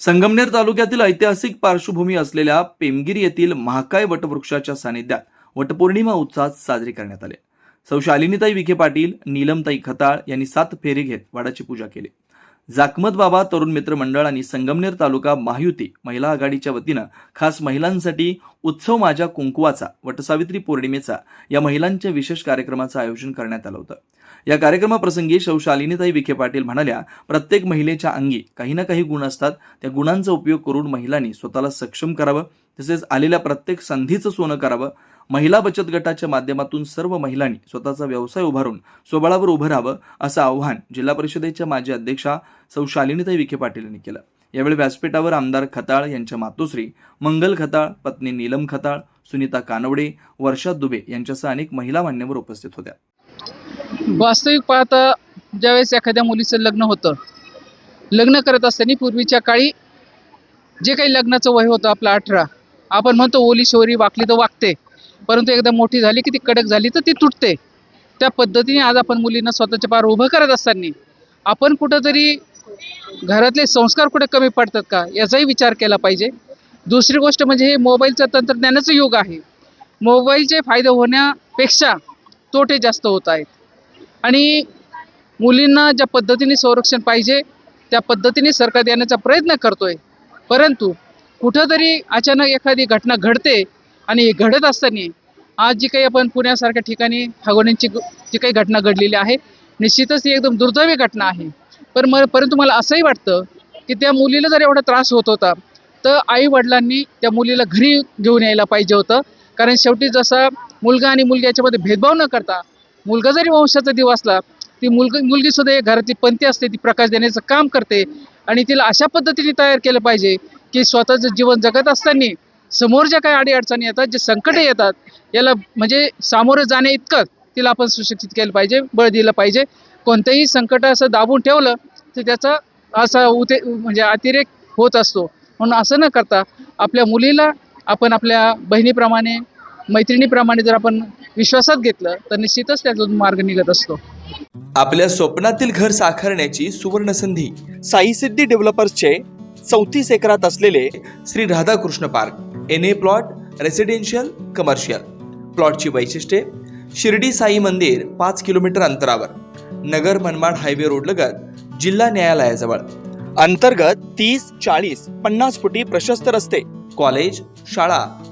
संगमनेर तालुक्यातील ऐतिहासिक पार्श्वभूमी असलेल्या पेमगिरी येथील महाकाय वटवृक्षाच्या सानिध्यात वटपौर्णिमा उत्साहात साजरी करण्यात आले. सौ शालिनीताई विखे पाटील नीलमताई खताळ यांनी सात फेरी घेत वाडाची पूजा केली. जाकमत बाबा तरुण मित्र मंडळ आणि संगमनेर तालुका महायुती महिला आघाडीच्या वतीनं खास महिलांसाठी उत्सव माझ्या कुंकुवाचा वटसावित्री पौर्णिमेचा या महिलांच्या विशेष कार्यक्रमाचं आयोजन करण्यात आलं होतं. या कार्यक्रमाप्रसंगी शौशालिनीताई विखे पाटील म्हणाल्या प्रत्येक महिलेच्या अंगी काही ना काही गुण असतात. त्या गुणांचा उपयोग करून महिलांनी स्वतःला सक्षम करावं. तसेच आलेल्या प्रत्येक संधीचं सोनं करावं. महिला बचत गटाच्या माध्यमातून सर्व महिलांनी स्वतःचा व्यवसाय उभारून स्वबळावर उभं राहावं असं आव्हान जिल्हा परिषदेच्या माजी अध्यक्षा सौ शालिनीताई विखे पाटील यांनी केलं. यावेळी व्यासपीठावर आमदार खताळ यांच्या मातोश्री मंगल खताळ पत्नी नीलम खताळ सुनीता कानवडे वर्षा दुबे यांच्यासह अनेक महिला मान्यवर उपस्थित होत्या. वास्तविक पाहता ज्यावेळेस एखाद्या मुलीचं लग्न होतं लग्न करत असताना पूर्वीच्या काळी जे काही लग्नाचं वय होतं आपलं अठरा आपण म्हणतो ओली शोरी वाकली तर वागते परंतु एकदा मोठी झाली की ती कडक झाली तर ती तुटते. त्या पद्धतीने आज आपण मुलींना स्वतःच्या पार उभं करत असताना आपण कुठंतरी घरातले संस्कार कुठे कमी पडतात का याचाही विचार केला पाहिजे. दुसरी गोष्ट म्हणजे हे मोबाईलचं तंत्रज्ञानाचं युग आहे. मोबाईलचे फायदे होण्यापेक्षा तोटे जास्त होत आहेत. आणि मुलींना ज्या पद्धतीने संरक्षण पाहिजे त्या पद्धतीने सरकार देण्याचा प्रयत्न करतो आहे परंतु कुठंतरी अचानक एखादी घटना घडते आणि हे घडत असताना आज जी काही आपण पुण्यासारख्या ठिकाणी हगवण्यांची जी काही घटना घडलेली आहे निश्चितच ती एकदम दुर्दैवी घटना आहे. पण म परंतु मला असंही वाटतं की त्या मुलीला जर एवढा त्रास होत होता तर आई वडिलांनी त्या मुलीला घरी घेऊन यायला पाहिजे होतं. कारण शेवटी जसा मुलगा आणि मुलगी याच्यामध्ये भेदभाव न करता मुलगा जरी वंशाचा दिव असला ती मुलगी मुलगी सुद्धा एक घरातली पंथी असते ती प्रकाश देण्याचं काम करते. आणि तिला अशा पद्धतीने तयार केलं पाहिजे की स्वतःचं जीवन जगत असताना समोर ज्या काही अडीअडचणी येतात जे संकटं येतात याला म्हणजे सामोरं जाणे इतकं तिला आपण सुशिक्षित केलं पाहिजे बळ दिलं पाहिजे. कोणतंही संकट असं दाबून ठेवलं तर त्याचा असा उते म्हणजे अतिरेक होत असतो. म्हणून असं न करता आपल्या मुलीला आपण आपल्या बहिणीप्रमाणे मैत्रिणीप्रमाणे जर आपण विश्वासात घेतलं तर निश्चितच त्यातून मार्ग निघत असतो. आपल्या स्वप्नातील घर साकारण्याची सुवर्ण संधी साई सिद्धी डेव्हलपर्सचे चौतीस एकरात असलेले Shri Radhakrishna park N A plot residential commercial प्लॉटची वैशिष्ट्ये शिर्डी साई मंदिर पाच किलोमीटर अंतरावर नगर मनमाड हायवे रोड लगत जिल्हा न्यायालयाजवळ. अंतर्गत तीस चाळीस पन्नास फुटी प्रशस्त रस्ते कॉलेज शाळा